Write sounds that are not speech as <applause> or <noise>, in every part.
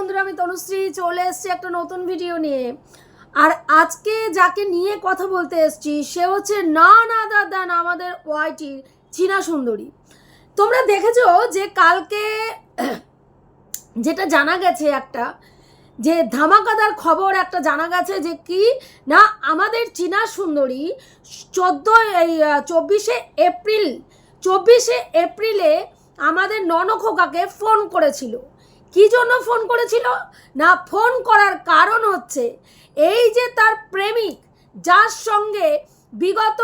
বন্ধুরা, আমি তনুশ্রী চলে এসেছি একটা নতুন ভিডিও নিয়ে। আর আজকে যাকে নিয়ে কথা বলতে এসেছি, সে হচ্ছে না না দাদা আমাদের ওয়াইটির চীনা সুন্দরী। তোমরা দেখেছ যে কালকে <clears throat> যেটা জানা গেছে একটা, যে ধামাকাদার খবর একটা জানা গেছে যে কি? না, আমাদের চীনা সুন্দরী চোদ্দোই, এই চব্বিশে এপ্রিল, চব্বিশে এপ্রিলে আমাদের ননখোকাকে ফোন করেছিল। কি জন্য ফোন করেছিল? না, ফোন করার কারণ হচ্ছে এই যে তার প্রেমিক, যার সঙ্গে বিগত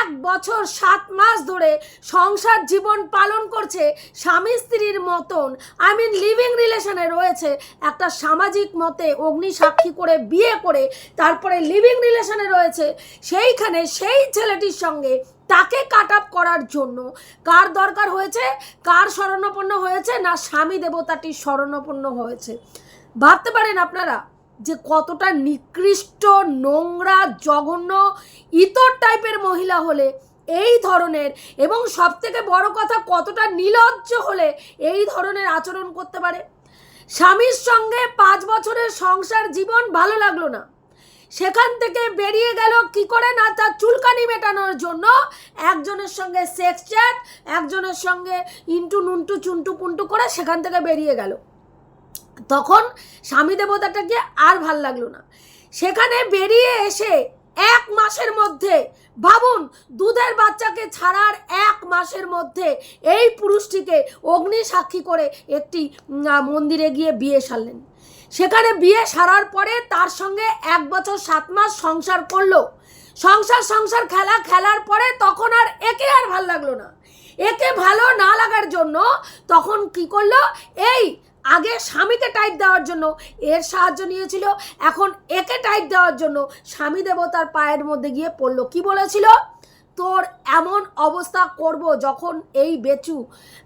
এক বছর সাত মাস ধরে সংসার জীবন পালন করছে, স্বামী স্ত্রীর মতন আই মিন লিভিং রিলেশনে রয়েছে, একটা সামাজিক মতে অগ্নি সাক্ষী করে বিয়ে করে, তারপরে লিভিং রিলেশনে রয়েছে, সেইখানে সেই ছেলেটির সঙ্গে তাকে কাট আপ করার জন্য। কার দরকার হয়েছে? কার শরণাপন্ন হয়েছে না স্বামী দেবতাটির শরণাপন্ন হয়েছে? ভাবতে পারেন আপনারা যে কতটা নিকৃষ্ট, নোংরা, জঘন্য, ইতর টাইপের মহিলা হলে এই ধরনের এবং সব থেকে বড় কথা কতটা নিলজ্জ হলে এই ধরনের আচরণ করতে পারে? স্বামীর সঙ্গে পাঁচ বছরের সংসার জীবন ভালো লাগল না। সেখান থেকে বেরিয়ে গেল কি করে না তার চুলকানি মেটানোর জন্য? একজনের সঙ্গে সেক্স চ্যাট একজনের সঙ্গে ইন্টু নুনটু চুনটু পুন্টু করে সেখান থেকে বেরিয়ে গেল। তখন স্বামী দেবতাটাকে আর ভালো লাগল না। সেখানে বেরিয়ে এসে এক মাসের মধ্যে, ভাবুন, দুধের বাচ্চাকে ছাড়ার এক মাসের মধ্যে এই পুরুষটিকে অগ্নি সাক্ষী করে একটি মন্দিরে গিয়ে বিয়ে সারলেন। সেখানে বিয়ে সারার পরে তার সঙ্গে এক বছর সাত মাস সংসার করল। সংসার সংসার, খেলা, খেলার পরে তখন আর একে আর ভালো লাগল না। একে ভালো না লাগার জন্য তখন কি করল? এই, আগে স্বামীকে টাইট দেওয়ার জন্য। এর সাহায্য নিয়েছিল। এখন একে টাইট দেওয়ার জন্য স্বামী দেবতার পায়ের মধ্যে গিয়ে পড়ল। কি বলেছিল? তোর এমন অবস্থা করব যখন এই বেচু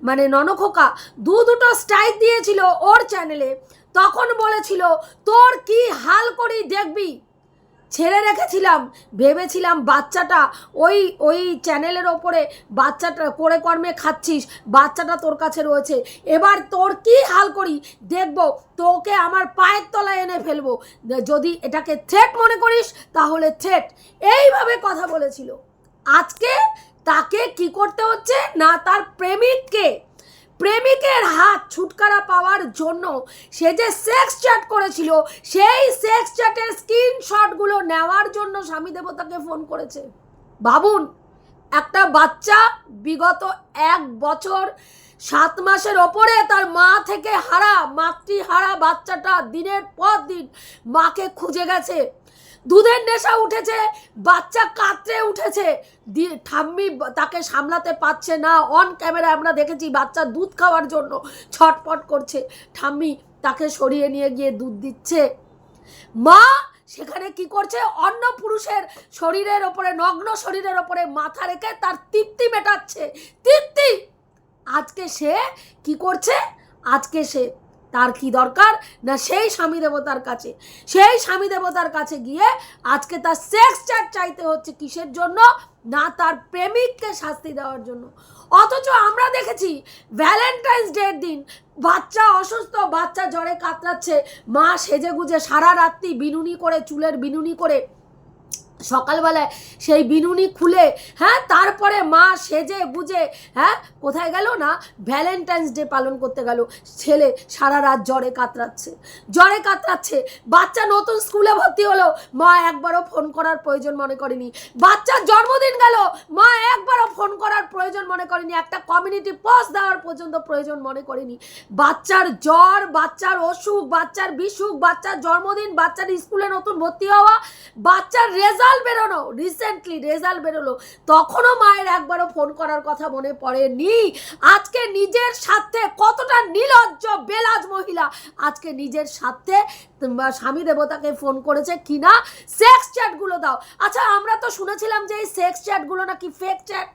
মানে ননখোকা দু দুটো স্ট্রাইক দিয়েছিল ওর চ্যানেলে তখন বলেছিল, তোর কি হাল করি দেখবি? ছেড়ে রেখেছিলাম, ভেবেছিলাম বাচ্চাটা ওই ওই চ্যানেলের ওপরে বাচ্চাটা করে কর্মে খাচ্ছিস, বাচ্চাটা তোর কাছে রয়েছে। এবার তোর কি হাল করি দেখব, তোকে আমার পায়ের তলায় এনে ফেলব। যদি এটাকে থ্রেট মনে করিস, তাহলে থ্রেট। এইভাবে কথা বলেছিল। আজকে তাকে কি করতে হচ্ছে? না, তার প্রেমিককে প্রেমিকের হাত ছুটকারা পাওয়ার জন্য সে যে সেক্স চ্যাট করেছিল, সেই সেক্স চ্যাটের স্ক্রিনশটগুলো নেওয়ার জন্য স্বামী দেবতাকে ফোন করেছে। ভাবুন, একটা বাচ্চা বিগত এক বছর সাত মাসের ওপরে তার মা থেকে হারা, মাতৃহারা বাচ্চাটা দিনের পর দিন মাকে খুঁজে গেছে। দুধের নেশা উঠেছে, বাচ্চা কাতরে উঠেছে। ঠাম্মি তাকে সামলাতে পারছে না। অন ক্যামেরা আমরা দেখেছি বাচ্চা দুধ খাওয়ার জন্য ছটপট করছে। ঠাম্মি তাকে সরিয়ে নিয়ে গিয়ে দুধ দিচ্ছে। মা সেখানে কি করছে? অন্য পুরুষের শরীরের ওপরে, নগ্ন শরীরের ওপরে মাথা রেখে তার তৃপ্তি মেটাচ্ছে। তৃপ্তি! আজকে সে কি করছে? আজকে সে তার কি দরকার? না সেই স্বামী দেবতার কাছে। সেই স্বামী দেবতার কাছে গিয়ে আজকে তার সেক্স চ্যাট চাইতে হচ্ছে কিসের জন্য? না তার প্রেমিককে শাস্তি দেওয়ার জন্য। অথচ আমরা দেখেছি ভ্যালেন্টাইন্স ডের দিন বাচ্চা অসুস্থ, বাচ্চা জ্বরে কাতরাচ্ছে, মা সেজে গুজে সারা রাত্রি বিনুনি করে, চুলের বিনুনি করে সকালবেলায় সেই বিনুনি খুলে হ্যাঁ তারপরে মা সেজে গুজে হ্যাঁ কোথায় গেল না? ভ্যালেন্টাইন্স ডে পালন করতে গেল। ছেলে সারা রাত জ্বরে কাতরাচ্ছে জ্বরে কাতরাচ্ছে। বাচ্চা নতুন স্কুলে ভর্তি হলো। মা একবারও ফোন করার প্রয়োজন মনে করেনি। বাচ্চার জন্মদিন গেল। মা একবারও ফোন করার প্রয়োজন মনে করেনি। একটা কমিউনিটি পোস্ট দেওয়ার পর্যন্ত প্রয়োজন মনে করেনি। বাচ্চার জ্বর, বাচ্চার অসুখ, বাচ্চার বিসুখ, বাচ্চার জন্মদিন, বাচ্চার স্কুলে নতুন ভর্তি হওয়া, বাচ্চার রেজাল্ট বেরোনো রিসেন্টলি রেজাল্ট বেরোলো। তখনও মায়ের একবারও ফোন করার কথা মনে পড়েনি। আজকে নিজের স্বার্থে কতটা নির্লজ্জ বেলাজ মহিলা। আজকে নিজের স্বার্থে স্বামী দেবতাকে ফোন করেছে কিনা সেক্স চ্যাটগুলো দাও। আচ্ছা আমরা তো শুনেছিলাম যে এই সেক্স চ্যাটগুলো নাকি ফেক চ্যাট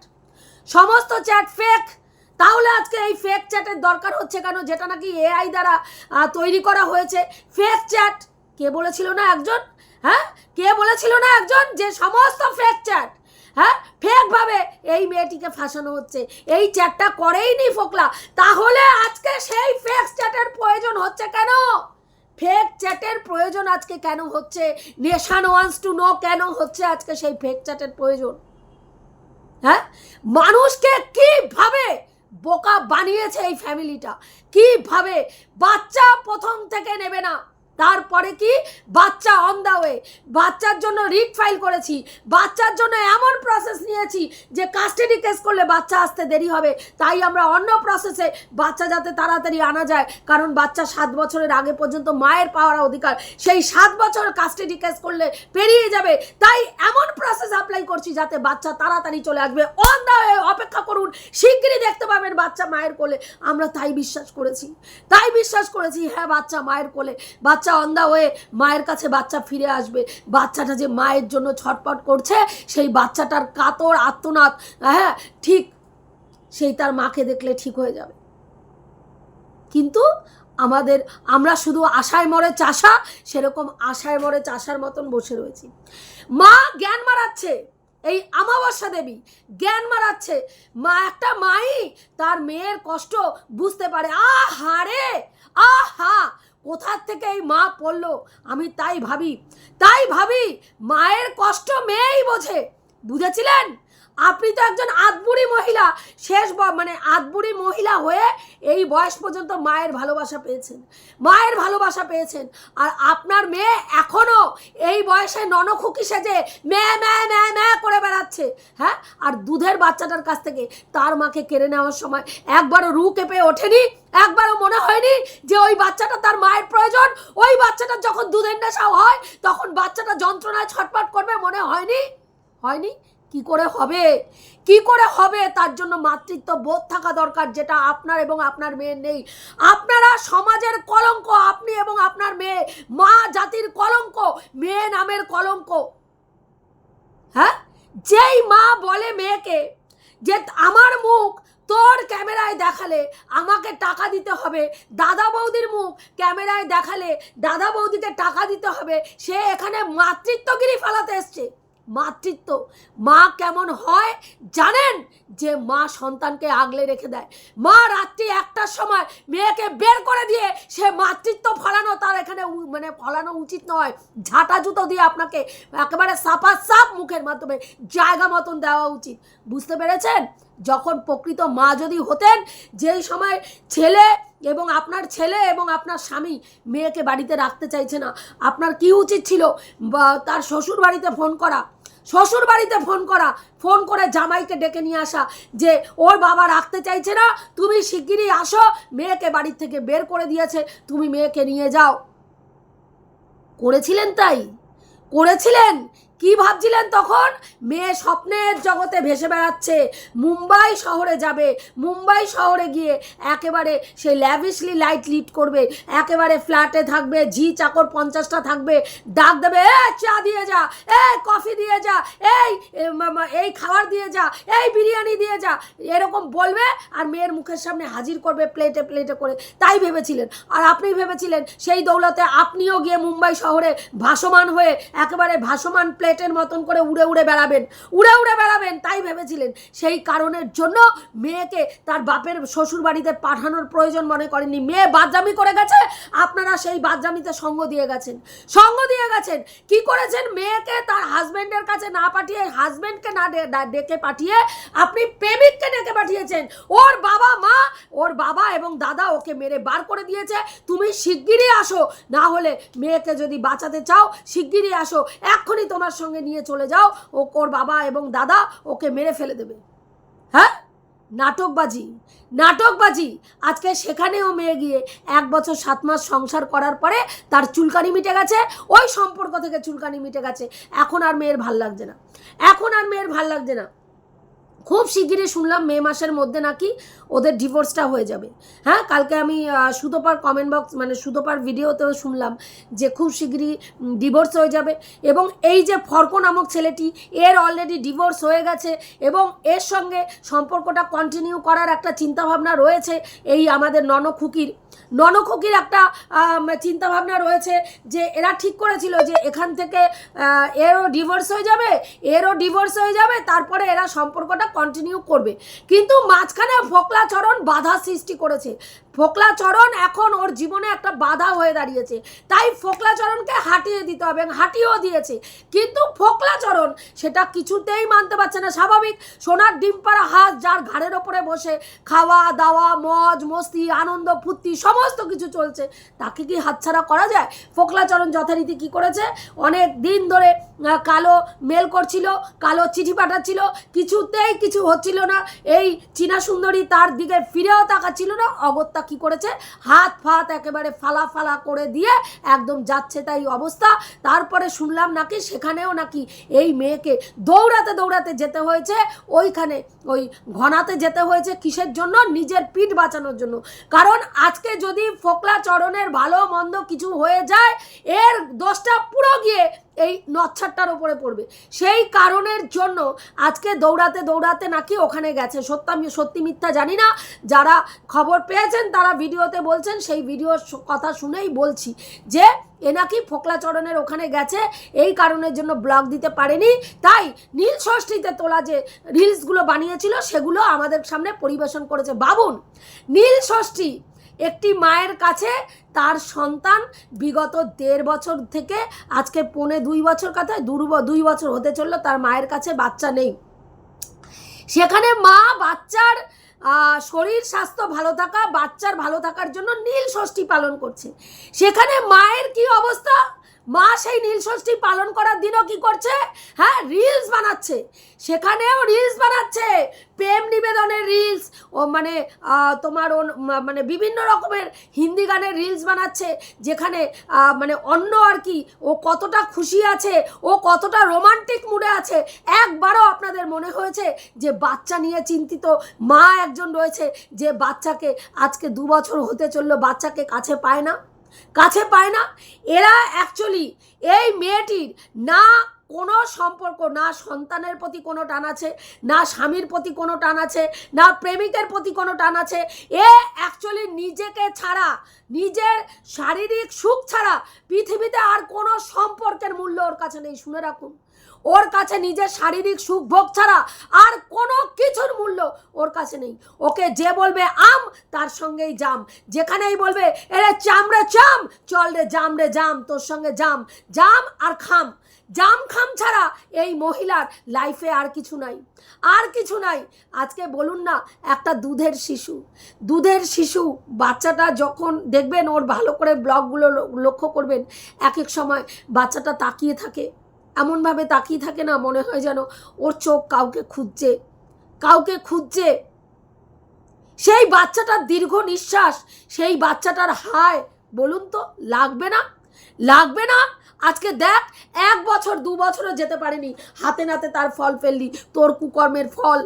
সমস্ত চ্যাট ফেক তাহলে আজকে এই ফেক চ্যাটের দরকার হচ্ছে কেন? যেটা নাকি এআই দ্বারা তৈরি করা হয়েছে। ফেক চ্যাট কে বলেছিল না একজন? হ্যাঁ? কে বলেছিল না একজন? যে সমস্ত ফেক হ্যাঁ? ফেক ভাবে এই মেয়েটিকে ফাঁসানো হচ্ছে। এই চ্যাটটা করেই নি ফোকলা। তাহলে আজকে সেই ফেক চ্যাটের প্রয়োজন হচ্ছে কেন? ফেক চ্যাটের প্রয়োজন আজকে কেন হচ্ছে? নেশান ওয়ান্স টু নো কেন হচ্ছে আজকে সেই ফেক চ্যাটের প্রয়োজন? হ্যাঁ? মানুষকে কীভাবে বোকা বানিয়েছে এই ফ্যামিলিটা কীভাবে? বাচ্চা প্রথম থেকে নেবে না। তারপরে কি? বাচ্চা অন দা ওয়ে বাচ্চার জন্য রিট ফাইল করেছি। বাচ্চার জন্য এমন প্রসেস নিয়েছি যে কাস্টাডি কেস করলে বাচ্চা আসতে দেরি হবে। তাই আমরা অন্য প্রসেসে বাচ্চা যাতে তাড়াতাড়ি আনা যায়। কারণ বাচ্চা সাত বছরের আগে পর্যন্ত মায়ের পাওয়ার অধিকার। সেই সাত বছর কাস্টাডি কেস করলে পেরিয়ে যাবে। তাই এমন প্রসেস অ্যাপ্লাই করছি যাতে বাচ্চা তাড়াতাড়ি চলে আসবে। অন দা ওয়ে অপেক্ষা করুন। শিগগিরই দেখতে পাবেন বাচ্চা মায়ের কোলে। আমরা তাই বিশ্বাস করেছি। তাই বিশ্বাস করেছি হ্যাঁ বাচ্চা মায়ের কোলে। বাচ্চা অন দা ওয়ে মায়ের কাছে বাচ্চা ফিরে আসবে। বাচ্চাটা যে মায়ের জন্য ছটপট করছে, সেই বাচ্চাটার কাতর আত্মনাদ হ্যাঁ ঠিক সেই তার মাকে দেখলে ঠিক হয়ে যাবে। কিন্তু আমাদের, আমরা শুধু আশায় মরে চাষা, সেরকম আশায় মরে চাষার মতন বসে রয়েছি। মা জ্ঞান মারাচ্ছে, এই আমাবস্যা দেবী জ্ঞান মারাচ্ছে। মা একটা মাই, তার মেয়ের কষ্ট বুঝতে পারে। আহা রে, আহা কোথার থেকে এই মা পড়ল? আমি তাই ভাবি। তাই ভাবি, মায়ের কষ্ট মেয়েই বোঝে। বুঝেছিলেন? আপনি তো একজন আদবুড়ি মহিলা। শেষ মানে আদবুড়ি মহিলা হয়ে এই বয়স পর্যন্ত মায়ের ভালোবাসা পেয়েছেন। মায়ের ভালোবাসা পেয়েছেন। আর আপনার মেয়ে এখনও এই বয়সে ননখুকি সেজে ম্যা ম্যা ম্যা ম্যা করে বেড়াচ্ছে। হ্যাঁ? আর দুধের বাচ্চাটার কাছ থেকে তার মাকে কেড়ে নেওয়ার সময় একবারও রু কেঁপে ওঠেনি, একবারও মনে হয়নি যে ওই বাচ্চাটা তার মায়ের প্রয়োজন। ওই বাচ্চাটা যখন দুধের নেশাও হয়, তখন বাচ্চাটা যন্ত্রণায় ছটপট করবে মনে হয়নি? হয়নি? কি করে হবে? কি করে হবে? তার জন্য মাতৃত্ব বোধ থাকা দরকার যেটা আপনার এবং আপনার মেয়ের নেই। আপনারা সমাজের কলঙ্ক, আপনি এবং আপনার মেয়ে, মা জাতির কলঙ্ক, মেয়ে নামের কলঙ্ক। হ্যাঁ? যেই মা বলে মেয়েকে যে, আমার মুখ তোর ক্যামেরায় দেখালে আমাকে টাকা দিতে হবে, দাদা বৌদির মুখ ক্যামেরায় দেখালে দাদা বৌদিকে টাকা দিতে হবে, সে এখানে মাতৃত্বগিরি ফেলাতে এসছে। মাতৃত্ব। মা কেমন হয় জানেন? যে মা সন্তানকে আগলে রেখে দেয়। মা রাত্রি একটার সময় মেয়েকে বের করে দিয়ে সে মাতৃত্ব ফলানো তার এখানে মানে ফলানো উচিত নয়। ঝাঁটা জুতো দিয়ে আপনাকে একেবারে সাপা সাপ মুখের মাধ্যমে জায়গা মতন দেওয়া উচিত। বুঝতে পেরেছেন? যখন প্রকৃত মা যদি হতেন, যেই সময় ছেলে এবং আপনার ছেলে এবং আপনার স্বামী মেয়েকে বাড়িতে রাখতে চাইছে না। আপনার কি উচিত ছিল? তার শ্বশুর বাড়িতে ফোন করা। শ্বশুর বাড়িতে ফোন করা। ফোন করে জামাইকে ডেকে নিয়ে আসা যে, ওর বাবা রাখতে চাইছে না। তুমি শিগগিরই আসো। মেয়েকে বাড়ির থেকে বের করে দিয়েছে। তুমি মেয়েকে নিয়ে যাও। করেছিলেন তাই? করেছিলেন? কি ভাবছিলেন তখন? মেয়ে স্বপ্নের জগতে ভেসে বেড়াচ্ছে। মুম্বাই শহরে যাবে। মুম্বাই শহরে গিয়ে একেবারে সেই ল্যাভিশলি লাইট লিড করবে। একেবারে ফ্ল্যাটে থাকবে ঝি চাকর পঞ্চাশটা থাকবে। ডাক দেবে এ চা দিয়ে যা এই কফি দিয়ে যা এই এ, এই খাবার দিয়ে যা এই বিরিয়ানি দিয়ে যা। এরকম বলবে আর মেয়ের মুখের সামনে হাজির করবে প্লেটে প্লেটে করে। তাই ভেবেছিলেন। আর আপনি ভেবেছিলেন সেই দৌলতে আপনিও গিয়ে মুম্বাই শহরে ভাসমান হয়ে একেবারে ভাসমান প্লেটের মতন করে উড়ে উড়ে বেড়াবেন, উড়ে উড়ে বেড়াবেন, তাই ভেবেছিলেন। সেই কারণের জন্য মেয়েকে তার বাপের শ্বশুর বাড়িতে পাঠানোর প্রয়োজন মনে করেননি। মেয়ে বাদজামি করে গেছে, আপনারা সেই বাদজামিতে সঙ্গ দিয়ে গেছেন। সঙ্গ দিয়ে গেছেন। কি করেছেন? মেয়েকে তার হাজবেন্ডের কাছে না পাঠিয়ে, হাজবেন্ডকে না ডেকে পাঠিয়ে আপনি প্রেমিককে ডেকে পাঠিয়েছেন। ওর বাবা মা, ওর বাবা এবং দাদা ওকে মেরে বার করে দিয়েছে। তুমি শিগগিরই আসো, না হলে মেয়েকে যদি বাঁচাতে চাও, শিগগিরই আসো। এক্ষুনি তোমার সঙ্গে নিয়ে চলে যাও, ও ওর বাবা এবং দাদা ওকে মেরে ফেলে দেবে। হ্যাঁ? নাটকবাজি। নাটকবাজি। আজকে সেখানেও মেয়ে গিয়ে এক বছর সাত মাস সংসার করার পরে তার চুলকানি মিটে গেছে, ওই সম্পর্ক থেকে চুলকানি মিটে গেছে। এখন আর মেয়ের ভালো লাগছে না। এখন আর মেয়ের ভালো লাগছে না। খুব শিগগিরই শুনলাম মে মাসের মধ্যে নাকি ওদের ডিভোর্সটা হয়ে যাবে। হ্যাঁ কালকে আমি সুতোপার কমেন্ট বক্স মানে সুতোপার ভিডিওতেও শুনলাম যে খুব শিগগিরই ডিভোর্স হয়ে যাবে এবং এই যে ফর্ক নামক ছেলেটি, এর অলরেডি ডিভোর্স হয়ে গেছে এবং এর সঙ্গে সম্পর্কটা কন্টিনিউ করার একটা চিন্তাভাবনা রয়েছে এই আমাদের ননখুকির ননখুকির একটা চিন্তাভাবনা রয়েছে যে এরা ঠিক করেছিল যে এখান থেকে এরও ডিভোর্স হয়ে যাবে, এরও ডিভোর্স হয়ে যাবে, তারপরে এরা সম্পর্কটা কন্টিনিউ করবে। কিন্তু মাঝখানে ফোকলাচরণ বাধা সৃষ্টি করেছে। ফোকলাচরণ এখন ওর জীবনে একটা বাধা হয়ে দাঁড়িয়েছে। তাই ফোকলাচরণকে হাঁটিয়ে দিতে হবে হাঁটিয়েও দিয়েছে। কিন্তু ফোকলাচরণ সেটা কিছুতেই মানতে পারছে না, স্বাভাবিক। সোনার ডিম পাড়া হাত যার ঘাড়ের ওপরে বসে খাওয়া, দাওয়া, মজ, মস্তি, আনন্দ, ফুর্তি সমস্ত কিছু চলছে। তাকে কি হাতছাড়া করা যায়? ফোকলাচরণ যথারীতি কি করেছে? অনেক দিন ধরে কালো মেল করছিল, কালো চিঠি পাঠাচ্ছিল, কিছুতেই কিছু হচ্ছিল না। এই চীনা সুন্দরী তার দিকে ফিরেও তাকাচ্ছিল না। অগত্যা কি করেছে? হাত ফাত একেবারে ফালা ফালা করে দিয়ে একদম যাচ্ছে তাই অবস্থা। তারপরে শুনলাম নাকি সেখানেও নাকি এই মেয়েকে দৌড়াতে দৌড়াতে যেতে হয়েছে। ওইখানে, ওই ঘনাতে যেতে হয়েছে কিসের জন্য? নিজের পিঠ বাঁচানোর জন্য। কারণ আজকে যদি ফোকলা চরণের ভালো মন্দ কিছু হয়ে যায়, এর দোষটা পুরো গিয়ে এই নচ্ছারটার উপরে পড়বে। সেই কারণের জন্য আজকে দৌড়াতে দৌড়াতে নাকি ওখানে গেছে। সত্য আমি সত্যি মিথ্যা জানি না। যারা খবর পেয়েছেন, তারা ভিডিওতে বলছেন, সেই ভিডিওর কথা শুনেই বলছি যে, এ নাকি ফোকলাচরণের ওখানে গেছে, এই কারণের জন্য ব্লগ দিতে পারেনি। তাই নীল ষষ্ঠীতে তোলা যে রিলসগুলো বানিয়েছিল, সেগুলো আমাদের সামনে পরিবেশন করেছে। বাবুন নীল ষষ্ঠী একটি মায়ের কাছে তার সন্তান বিগত দেড় বছর থেকে আজকে পৌনে দুই বছর কথায় দুর্ব দুই বছর হতে চলল, তার মায়ের কাছে বাচ্চা নেই। সেখানে মা বাচ্চার শরীর, স্বাস্থ্য ভালো থাকা, বাচ্চার ভালো থাকার জন্য নীল ষষ্ঠী পালন করছে। সেখানে মায়ের কি অবস্থা? মা সেই নীল ষষ্ঠী পালন করার দিনও কি করছে? হ্যাঁ রিলস বানাচ্ছে। সেখানেও রিলস বানাচ্ছে। প্রেম নিবেদনের রিলস ও মানে তোমার মানে বিভিন্ন রকমের হিন্দি গানের রিলস বানাচ্ছে, যেখানে মানে অন্য আর কি, ও কতটা খুশি আছে, ও কতটা রোমান্টিক মুডে আছে। একবারও আপনাদের মনে হয়েছে যে বাচ্চা নিয়ে চিন্তিত, মা একজন রয়েছে যে বাচ্চাকে আজকে দু বছর হতে চলল, বাচ্চাকে কাছে পায় না? কাছে পায় না। এরা অ্যাকচুয়ালি এই মেয়েটির না কোনো সম্পর্ক, না সন্তানের প্রতি কোনো টান আছে, না স্বামীর প্রতি কোনো টান আছে, না প্রেমিকের প্রতি কোনো টান আছে। এ অ্যাকচুয়ালি নিজেকে ছাড়া, নিজের শারীরিক সুখ ছাড়া পৃথিবীতে আর কোনো সম্পর্কের মূল্য ওর কাছে নেই। শুনে রাখুন। ওর কাছে নিজের শারীরিক সুখ ভোগ ছাড়া আর কোনো কিছুর মূল্য ওর কাছে নেই। ওকে যে বলবে আম, তার সঙ্গেই জাম। যেখানেই বলবে, এরে চামড়ে চাম চল রে জাম রে জাম, তোর সঙ্গে জাম। জাম আর খাম। জাম খাম ছাড়া এই মহিলার লাইফে আর কিছু নাই। আর কিছু নাই। আজকে বলুন না, একটা দুধের শিশু। দুধের শিশু বাচ্চাটা যখন দেখবেন ওর ভালো করে ব্লগগুলো লক্ষ্য করবেন, এক এক সময় বাচ্চাটা তাকিয়ে থাকে। এমনভাবে তাকিয়ে থাকে না, মনে হয় যেন ওর চোখ কাউকে খুঁজছে। কাউকে খুঁজছে। সেই বাচ্চাটার দীর্ঘ নিঃশ্বাস, সেই বাচ্চাটার হায়, বলুন তো, লাগবে না? লাগবে না? আজকে দেখ, এক বছর, দু বছরও যেতে পারেনি। হাতে নাতে তার ফল ফেললি, তোর কুকর্মের ফল।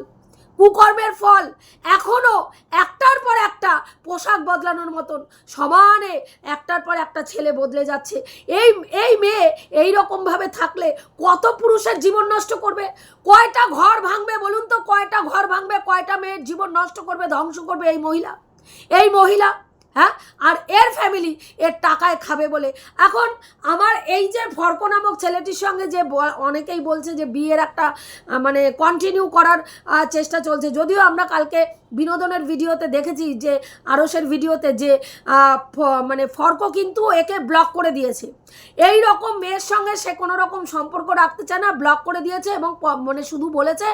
কুকর্মের ফল। এখনও একটার পর একটা পোশাক বদলানোর মতন সমানে একটার পর একটা ছেলে বদলে যাচ্ছে। এই এই মেয়ে এই রকমভাবে থাকলে কত পুরুষের জীবন নষ্ট করবে? কয়টা ঘর ভাঙবে বলুন তো? কয়টা ঘর ভাঙবে? কয়টা মেয়ের জীবন নষ্ট করবে, ধ্বংস করবে এই মহিলা? এই মহিলা হ্যাঁ? আর এর ফ্যামিলি এর টাকায় খাবে বলে। এখন আমার এই যে ফর্ক নামক ছেলেটির সঙ্গে যে অনেকেই বলছে যে বিয়ের একটা মানে কন্টিনিউ করার চেষ্টা চলছে। যদিও আমরা কালকে বিনোদনের ভিডিওতে দেখেছি যে আরসের ভিডিওতে যে মানে ফর্ক কিন্তু একে ব্লক করে দিয়েছে। এই রকম মেয়ের সঙ্গে সে কোনো রকম সম্পর্ক রাখতে চায় না ব্লক করে দিয়েছে এবং মানে শুধু বলেছে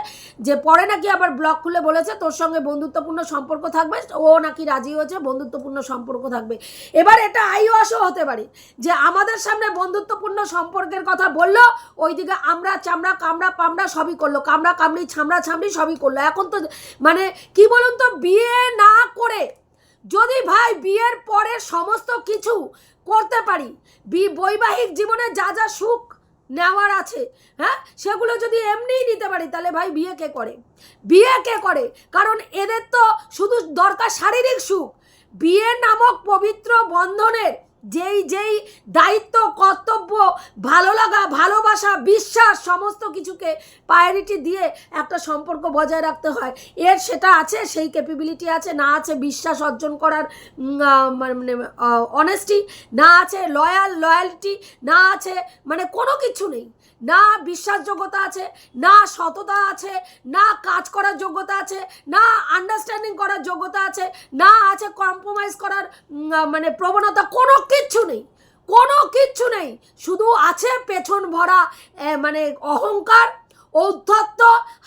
যে পরে নাকি আবার ব্লক খুলে বলেছে, তোর সঙ্গে বন্ধুত্বপূর্ণ সম্পর্ক থাকবে, ও নাকি রাজি হয়েছে, বন্ধুত্বপূর্ণ সম্পর্ক থাকবে। এবার এটা আইওয়াসও হতে পারে যে আমাদের সামনে বন্ধুত্বপূর্ণ সম্পর্কের কথা বলল, ওইদিকে আমরা চামড়া, কামড়া, পামড়া সবই করল। কামড়া, কামড়ি, ছামড়া, ছামড়ি সবই করল। এখন তো মানে কি বলুন তো, বিয়ে না করে যদি ভাই বিয়ের পরে সমস্ত কিছু করতে পারি, বি বৈবাহিক জীবনে যা যা সুখ নেওয়ার আছে হ্যাঁ সেগুলো যদি এমনিই নিতে পারি, তাহলে ভাই বিয়ে কে করে? বিয়ে কে করে? কারণ এদের তো শুধু দরকার শারীরিক সুখ বিয়ে নামক পবিত্র বন্ধনের যেই যেই দায়িত্ব, কর্তব্য, ভালো লাগা, ভালোবাসা, বিশ্বাস সমস্ত কিছুকে প্রায়োরিটি দিয়ে একটা সম্পর্ক বজায় রাখতে হয়। এর সেটা আছে, সেই ক্যাপেবিলিটি আছে, না আছে বিশ্বাস অর্জন করার মানে অনেস্টি না আছে লয়াল লয়ালিটি না আছে মানে কোনো কিছু নেই। না বিশ্বাসযোগ্যতা আছে, না সততা আছে, না কাজ করার যোগ্যতা আছে, না আন্ডারস্ট্যান্ডিং করার যোগ্যতা আছে, না আছে কম্প্রোমাইজ করার মানে প্রবণতা, কোনো কিচ্ছু নেই, কোনো কিচ্ছু নেই। শুধু আছে পেছন ভরা মানে অহংকার, ঔদ্ধত্য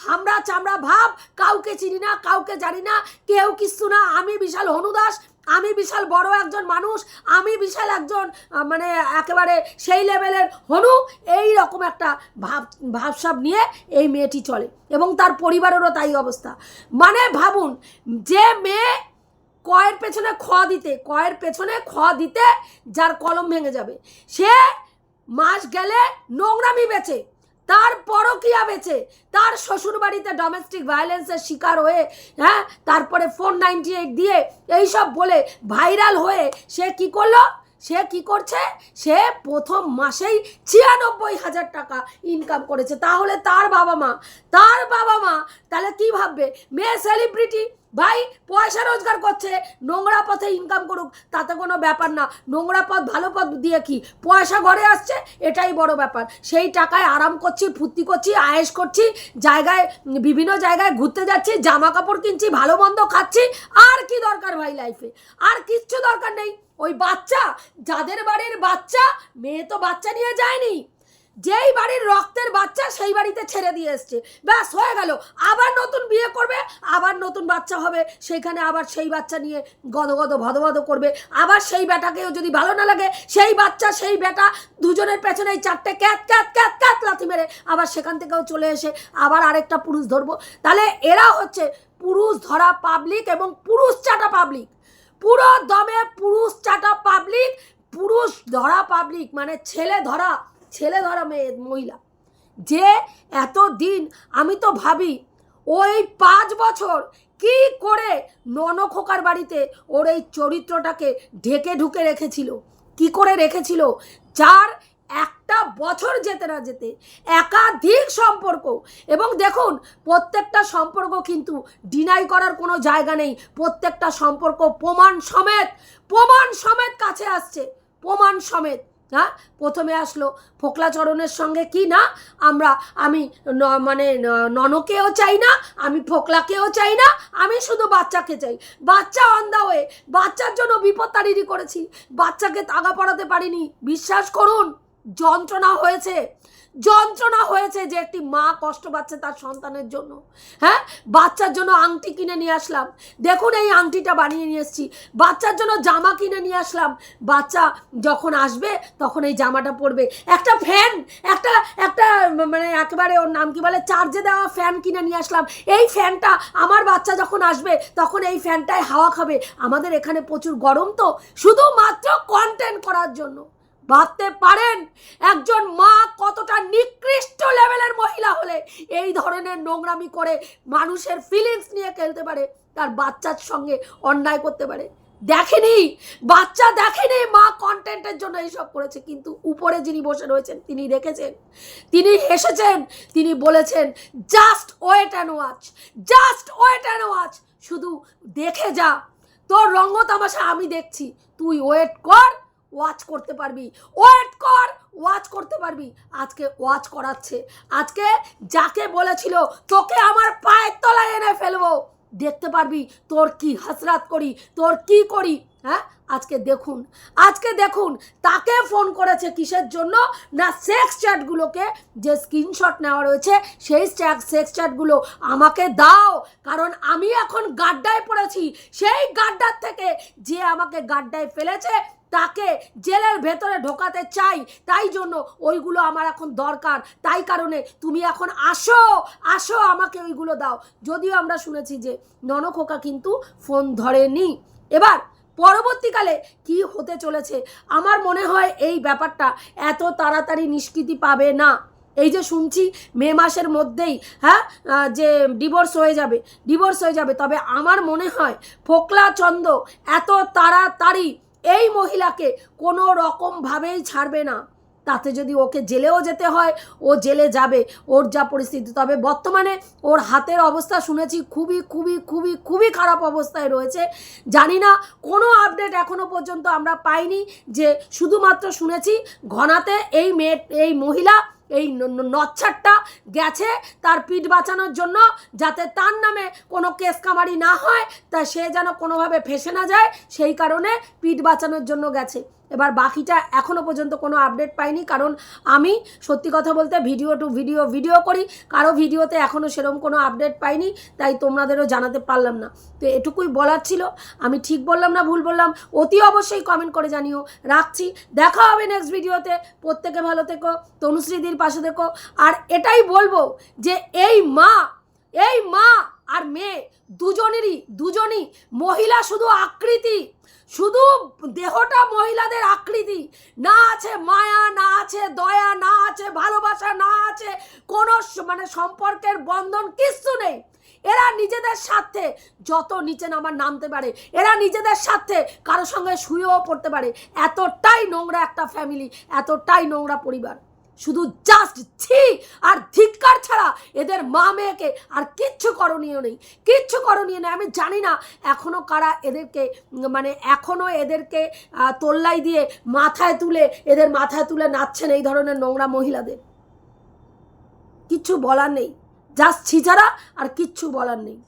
হামরা চামড়া ভাব, কাউকে চিনি না, কাউকে জানি না, কেউ কিছু না। আমি বিশাল হনুদাস আমি বিশাল বড় একজন মানুষ, আমি বিশাল একজন মানে একেবারে সেই লেভেলের হনু। এই রকম একটা ভাব, ভাবসাব নিয়ে এই মেয়েটি চলে এবং তার পরিবারেরও তাই অবস্থা। মানে ভাবুন, যে মেয়ে কয়ের পেছনে খ দিতে, কয়ের পেছনে খ দিতে যার কলম ভেঙে যাবে। সে মাস গেলে নোংরামি বেচে, তার পরকিয়া বেচে, তার শ্বশুর বাড়িতে ডোমেস্টিক ভায়োলেন্সের শিকার হয়ে হ্যাঁ তারপরে ফোর নাইনটি এইট দিয়ে এইসব বলে ভাইরাল হয়ে সে কি করল? সে কি করছে? সে প্রথম মাসেই ছিয়ানব্বই হাজার টাকা ইনকাম করেছে। তাহলে তার বাবা মা, তার বাবা মা তাহলে কি ভাববে? মেয়ে সেলিব্রিটি ভাই, পয়সা রোজগার করছে। নোংরা পথে ইনকাম করুক, তাতে কোনো ব্যাপার না। নোংরা পথ ভালো পথ দিয়ে কি? পয়সা ঘরে আসছে, এটাই বড় ব্যাপার। সেই টাকায় আরাম করছি, ফুর্তি করছি আয়েস করছি, জায়গায়, বিভিন্ন জায়গায় ঘুরতে যাচ্ছি জামা কাপড় কিনছি, ভালো মন্দ খাচ্ছি। আর কি দরকার ভাই লাইফে আর কিচ্ছু দরকার নেই। ওই বাচ্চা, যাদের বাড়ির বাচ্চা, মেয়ে তো বাচ্চা নিয়ে যায়নি। যেই বাড়ির রক্তের বাচ্চা সেই বাড়িতে ছেড়ে দিয়ে এসছে। ব্যাস, হয়ে গেল। আবার নতুন বিয়ে করবে, আবার নতুন বাচ্চা হবে। সেইখানে আবার সেই বাচ্চা নিয়ে গদগদ, ভদভদ করবে। আবার সেই বেটাকেও যদি ভালো না লাগে, সেই বাচ্চা, সেই বেটা দুজনের পেছনে চারটে ক্যাত ক্যাত ক্যাত ক্যাত লাথি মেরে আবার সেখান থেকেও চলে এসে আবার আরেকটা পুরুষ ধরবো। তাহলে এরা হচ্ছে পুরুষ ধরা পাবলিক এবং পুরুষ চাটা পাবলিক পুরো দমে পুরুষ চাটা পাবলিক পুরুষ ধরা পাবলিক মানে ছেলে ধরা। ছেলে ধরা মেয়ে মহিলা। যে এত দিন আমি তো ভাবি, ওই পাঁচ বছর কি করে ননখোকার বাড়িতে ওর এই চরিত্রটাকে ঢেকে ঢুকে রেখেছিল, কি করে রেখেছিল, যার একটা বছর যেতে না যেতে একাধিক সম্পর্ক। এবং দেখুন, প্রত্যেকটা সম্পর্ক কিন্তু ডিনাই করার কোনো জায়গা নেই। প্রত্যেকটা সম্পর্ক প্রমাণ সমেত প্রমাণ সমেত কাছে আসছে, প্রমাণ সমেত। হ্যাঁ? প্রথমে আসলো ফোকলাচরণের সঙ্গে কি না? আমরা, আমি মানে ননকেও চাই না, আমি ফোকলাকেও চাই না, আমি শুধু বাচ্চাকে চাই। বাচ্চা অন্ধা হয়ে বাচ্চার জন্য বিপদ তাড়িয়ে করেছি। বাচ্চাকে তাগা পড়াতে পারিনি। বিশ্বাস করুন, যন্ত্রণা হয়েছে। যন্ত্রণা হয়েছে যে একটি মা কষ্ট পাচ্ছে তার সন্তানের জন্য। হ্যাঁ? বাচ্চার জন্য আংটি কিনে নিয়ে আসলাম। দেখুন এই আংটিটা বানিয়ে নিয়ে এসেছি। বাচ্চার জন্য জামা কিনে নিয়ে আসলাম। বাচ্চা যখন আসবে, তখন এই জামাটা পরবে। একটা ফ্যান একটা একটা মানে একেবারে ওর নাম কি বলে? চার্জে দেওয়া ফ্যান কিনে নিয়ে আসলাম। এই ফ্যানটা আমার বাচ্চা যখন আসবে, তখন এই ফ্যানটায় হাওয়া খাবে। আমাদের এখানে প্রচুর গরম তো। শুধুমাত্র কন্টেন্ট করার জন্য। ভাবতে পারেন? একজন মা কতটা নিকৃষ্ট লেভেলের মহিলা হলে এই ধরনের নোংরামি করে মানুষের ফিলিংস নিয়ে খেলতে পারে, তার বাচ্চার সঙ্গে অন্যায় করতে পারে। দেখেনি? বাচ্চা দেখেনি মা কন্টেন্টের জন্য এইসব করেছে, কিন্তু উপরে যিনি বসে রয়েছেন, তিনি দেখেছেন। তিনি হেসেছেন, তিনি বলেছেন just wait and watch just wait and watch শুধু দেখে যা। তোর রঙ্গ তামাশা আমি দেখছি, তুই ওয়েট কর ওয়াচ করতে পারবি। ওয়েট কর, ওয়াচ করতে পারবি। আজকে ওয়াচ করাচ্ছে। আজকে যাকে বলেছিল, তোকে আমার পায়ের তলায় এনে ফেলব। দেখতে পারবি তোর কি হাসরাত করি, তোর কি করি হ্যাঁ? আজকে দেখুন আজকে দেখুন, তাকে ফোন করেছে কিসের জন্য? না সেক্স চ্যাটগুলোকে যে স্ক্রিনশট নেওয়া রয়েছে, সেই সেক্স চ্যাটগুলো আমাকে দাও। কারণ আমি এখন গাড্ডায় পড়েছি। সেই গাড্ডার থেকে যে আমাকে গাড্ডায় ফেলেছে তাকে জেলের ভেতরে ঢোকাতে চাই। তাই জন্য ওইগুলো আমার এখন দরকার। তাই কারণে তুমি এখন আসো আসো, আমাকে ওইগুলো দাও। যদিও আমরা শুনেছি যে ননখোকা কিন্তু ফোন ধরেনি। এবার পরবর্তীকালে কি হতে চলেছে? আমার মনে হয় এই ব্যাপারটা এত তাড়াতাড়ি নিষ্কৃতি পাবে না। এই যে শুনছি মে মাসের মধ্যেই হ্যাঁ যে ডিভোর্স হয়ে যাবে, ডিভোর্স হয়ে যাবে। তবে আমার মনে হয় ফোকলা চন্দ এত তাড়াতাড়ি এই মহিলাকে কোনো রকমভাবেই ছাড়বে না। তাতে যদি ওকে জেলেও যেতে হয়, ও জেলে যাবে, ওর যা পরিস্থিতি। তবে বর্তমানে ওর হাতের অবস্থা শুনেছি খুবই খুবই খুবই খুবই খারাপ অবস্থায় রয়েছে। জানি না, কোনো আপডেট এখনও পর্যন্ত আমরা পাইনি যে শুধুমাত্র শুনেছি ঘনাতে এই মেয়ে, এই মহিলা এই নচ্ছারটা গেছে তার পিঠ বাঁচানোর জন্য যাতে তার নামে কোনো কেস কামারি না হয়, তা সে যেন কোনোভাবে ফেসে না যায়, সেই কারণে পিঠ বাঁচানোর জন্য গেছে। এবার বাকিটা এখনও পর্যন্ত কোনো আপডেট পাইনি, কারণ আমি সত্যি কথা বলতে ভিডিও টু ভিডিও ভিডিও করি, কারও ভিডিওতে এখনও সেরকম কোনো আপডেট পাইনি, তাই তোমাদেরও জানাতে পারলাম না। তো এটুকুই বলার ছিল, আমি ঠিক বললাম না ভুল বললাম, অতি অবশ্যই কমেন্ট করে জানিও। রাখছি, দেখা হবে নেক্সট ভিডিওতে প্রত্যেকে ভালো থেকো তনুশ্রীদির পাশে থেকো। আর এটাই বলব যে এই মা এই মা আর মেয়ে দুজনেরই, দুজনই মহিলা শুধু আকৃতি, শুধু দেহটা মহিলাদের আকৃতি। না আছে মায়া, না আছে দয়া, না আছে ভালোবাসা, না আছে কোনো মানে সম্পর্কের বন্ধন, কিচ্ছু নেই। এরা নিজেদের স্বার্থে যত নিচে নামার নামতে পারে, এরা নিজেদের স্বার্থে কারোর সঙ্গে শুয়েও পড়তে পারে। এতটাই নোংরা একটা ফ্যামিলি এতটাই নোংরা পরিবার। শুধু জাস্ট ছি আর ধিক্কার ছাড়া এদের মা মেয়েকে আর কিচ্ছু করণীয় নেই, কিচ্ছু করণীয় নেই। আমি জানি না এখনও কারা এদেরকে মানে এখনও এদেরকে তোল্লাই দিয়ে মাথায় তুলে, এদের মাথায় তুলে নাচছেন এই ধরনের নোংরা মহিলাদের। কিচ্ছু বলার নেই। জাস্ট ছি ছাড়া আর কিচ্ছু বলার নেই।